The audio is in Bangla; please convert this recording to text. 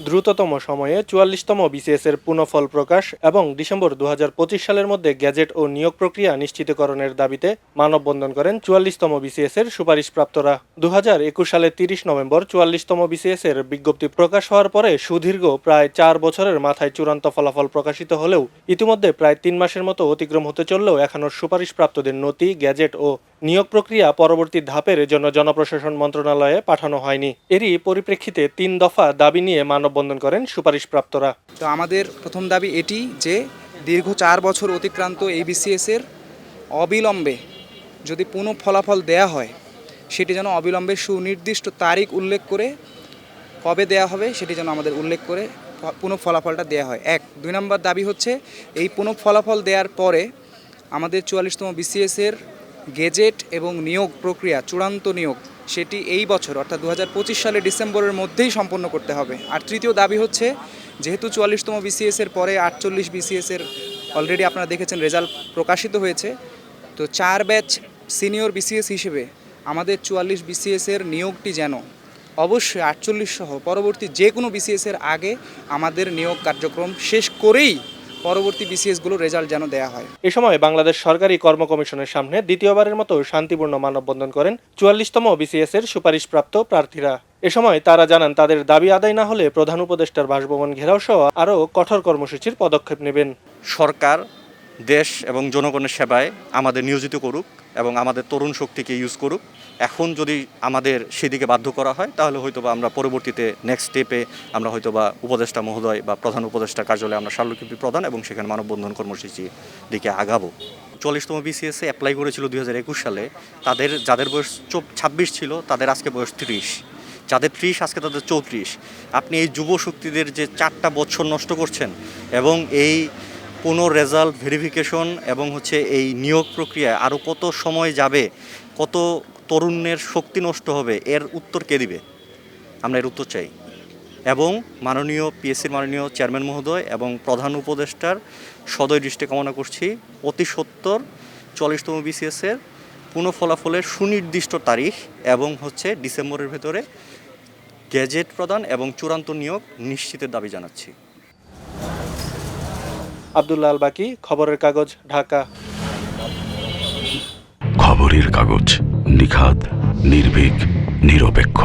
দ্রুততম সময়ে চুয়াল্লিশতম বিসিএস এর পুনঃফল প্রকাশ এবং ডিসেম্বর দু হাজার পঁচিশ সালের মধ্যে গ্যাজেট ও নিয়োগ প্রক্রিয়া নিশ্চিতকরণের দাবিতে মানববন্ধন করেন চুয়াল্লিশতম বিসিএস এর সুপারিশপ্রাপ্তরা দু সালের তিরিশ নভেম্বর চুয়াল্লিশতম বিসিএস এর বিজ্ঞপ্তি প্রকাশ হওয়ার পরে সুদীর্ঘ প্রায় চার বছরের মাথায় চূড়ান্ত ফলাফল প্রকাশিত হলেও ইতিমধ্যে প্রায় তিন মাসের মতো অতিক্রম হতে চললেও এখনও সুপারিশপ্রাপ্তদের নথি, গ্যাজেট ও নিয়োগ প্রক্রিয়া পরবর্তী ধাপের জন্য জনপ্রশাসন মন্ত্রণালয়ে পাঠানো হয়নি। এরই পরিপ্রেক্ষিতে তিন দফা দাবি নিয়ে মানববন্ধন করেন সুপারিশপ্রাপ্তরা। তো আমাদের প্রথম দাবি এটি যে দীর্ঘ চার বছর অতিক্রান্ত এই বিসিএসের অবিলম্বে যদি পুনঃ ফলাফল দেয়া হয়, সেটি যেন অবিলম্বে সুনির্দিষ্ট তারিখ উল্লেখ করে কবে দেয়া হবে, সেটি যেন আমাদের উল্লেখ করে পুনঃ ফলাফলটা দেয়া হয়। এক, দুই নম্বর দাবি হচ্ছে, এই পুনঃ ফলাফল দেওয়ার পরে আমাদের চুয়াল্লিশতম বিসিএসের গেজেট এবং নিয়োগ প্রক্রিয়া, চূড়ান্ত নিয়োগ, সেটি এই বছর, অর্থাৎ দু সালের ডিসেম্বরের মধ্যেই সম্পন্ন করতে হবে। আর তৃতীয় দাবি হচ্ছে, যেহেতু চুয়াল্লিশতম বিসিএস এর পরে আটচল্লিশ বিসিএস এর অলরেডি আপনারা দেখেছেন রেজাল্ট প্রকাশিত হয়েছে, তো চার ব্যাচ সিনিয়র বিসিএস হিসেবে আমাদের চুয়াল্লিশ বিসিএস এর নিয়োগটি যেন অবশ্যই আটচল্লিশ সহ পরবর্তী যে কোনো বিসিএস এর আগে আমাদের নিয়োগ কার্যক্রম শেষ করেই পরবর্তী বিসিএসগুলো রেজাল্ট যেন দেয়া হয়। এ সময় বাংলাদেশ সরকারি কর্ম কমিশনের সামনে দ্বিতীয়বারের মতো শান্তিপূর্ণ মানববন্ধন করেন চুয়াল্লিশতম বিসিএস এর সুপারিশপ্রাপ্ত প্রার্থীরা। এ সময় তারা জানান তাদের দাবি আদায় না হলে প্রধান উপদেষ্টার বাসভবন ঘেরাও সহ আরও কঠোর কর্মসূচির পদক্ষেপ নেবেন। সরকার দেশ এবং জনগণের সেবায় আমাদের নিয়োজিত করুক এবং আমাদের তরুণ শক্তিকে ইউজ করুক। এখন যদি আমাদের সেদিকে বাধ্য করা হয়, তাহলে হয়তোবা আমরা পরবর্তীতে নেক্সট স্টেপে আমরা হয়তোবা উপদেষ্টা মহোদয় বা প্রধান উপদেষ্টা কার্যালয়ে আমরা স্মারকলিপি প্রদান এবং সেখানে মানববন্ধন কর্মসূচি দিকে আগাবো। চল্লিশতম বিসিএসে অ্যাপ্লাই করেছিল দুই হাজার একুশ সালে। তাদের, যাদের বয়স ছাব্বিশ ছিল, তাদের আজকে বয়স ত্রিশ। যাদের ত্রিশ, আজকে তাদের চৌত্রিশ। আপনি এই যুব শক্তিদের যে চারটা বছর নষ্ট করছেন এবং এই কোনো রেজাল্ট ভেরিফিকেশন এবং হচ্ছে এই নিয়োগ প্রক্রিয়ায় আরও কত সময় যাবে, কত তরুণের শক্তি নষ্ট হবে, এর উত্তর কে দিবে? আমরা এর উত্তর চাই। এবং মাননীয় পিএসসির মাননীয় চেয়ারম্যান মহোদয় এবং প্রধান উপদেষ্টার সদয় দৃষ্টি কামনা করছি। অতি সত্তর চল্লিশতম বিসিএসের পুনঃ ফলাফলের সুনির্দিষ্ট তারিখ এবং হচ্ছে ডিসেম্বরের ভেতরে গ্যাজেট প্রদান এবং চূড়ান্ত নিয়োগ নিশ্চিতের দাবি জানাচ্ছি। আবদুল্লাহ আল বাকি খবরের কাগজ ঢাকা। খবরের কাগজ নিখাত নির্ভীক নিরপেক্ষ।